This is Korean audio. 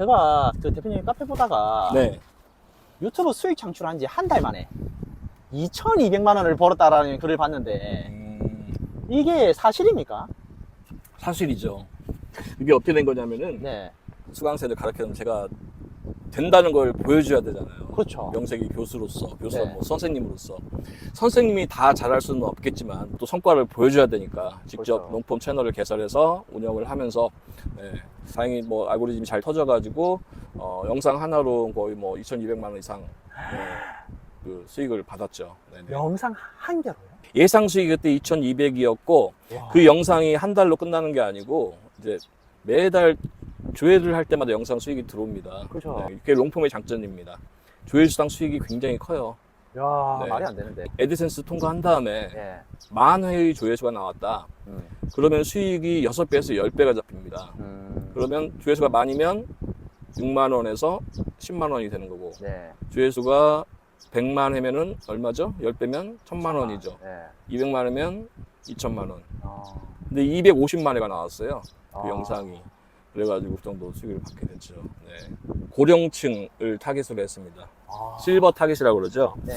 제가 그 대표님 카페 보다가 네. 유튜브 수익 창출한 지 한 달 만에 2,200만 원을 벌었다라는 글을 봤는데 음, 이게 사실입니까? 사실이죠. 이게 어떻게 된 거냐면은 네, 수강생들 가르치면 제가 된다는 걸 보여줘야 되잖아요. 그렇죠. 명색이 교수로서, 교수가 네. 뭐 선생님으로서. 선생님이 다 잘할 수는 없겠지만 또 성과를 보여줘야 되니까 직접 그렇죠. 농품 채널을 개설해서 운영을 하면서 네, 다행히 뭐 알고리즘이 잘 터져가지고 어, 영상 하나로 거의 뭐 2,200만 원 이상 네, 그 수익을 받았죠. 네네. 영상 한 개로요? 예상 수익이 그때 2,200이었고 그 영상이 한 달로 끝나는 게 아니고 이제 매달 조회를 할 때마다 영상 수익이 들어옵니다. 그렇죠. 네, 그게 롱폼의 장점입니다. 조회 수당 수익이 굉장히 커요. 야 네. 말이 안 되는데. 에드센스 통과한 다음에 네. 만 회의 조회수가 나왔다. 음. 그러면 수익이 6배에서 10배가 잡힙니다. 음. 그러면 조회수가 만이면 6만 원에서 10만 원이 되는 거고 네. 조회수가 100만 회면은 얼마죠? 10배면 1000만 원이죠. 네. 200만 회면 2천만 원. 어. 근데 250만 회가 나왔어요. 그 아. 영상이. 그래가지고 그 정도 수익을 받게 됐죠. 네. 고령층을 타겟으로 했습니다. 아. 실버 타겟이라고 그러죠. 네.